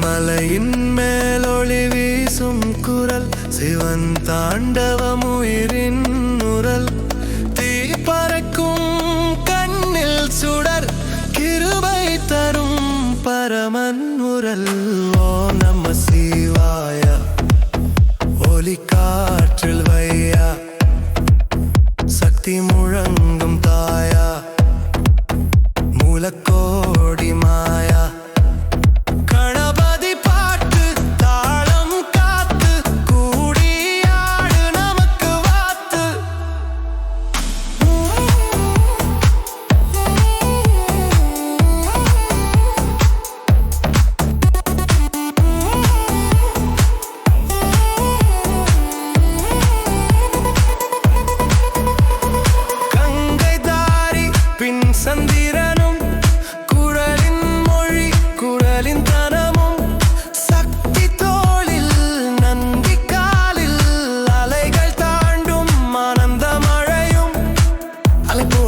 மலையின் மேலொளி வீசும் குரல் சிவன் தாண்டவம் உயிரின் உரல். தீ பறக்கும் கண்ணில் சுடர் கிருபை தரும் பரமன் உரல்.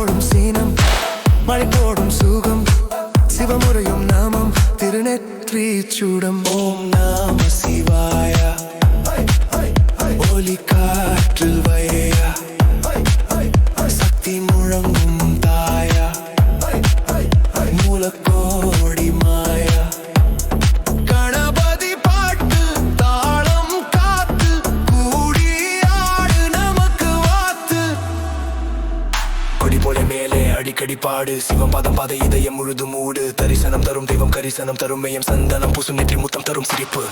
போடும் சீனம் மழை போடும் சுகம் சிவமுறையும் நாமம் திருநெற்றி சூடம். ஓம் நாம அடிக்கடி பாடு சிவம் பாதம் பாதை இதயம் முழுது மூடு. தரிசனம் தரும் தெய்வம் கரிசனம் தரும் மேயம் சந்தனம் புசு நெற்றி முத்தம் தரும் சிரிப்பு.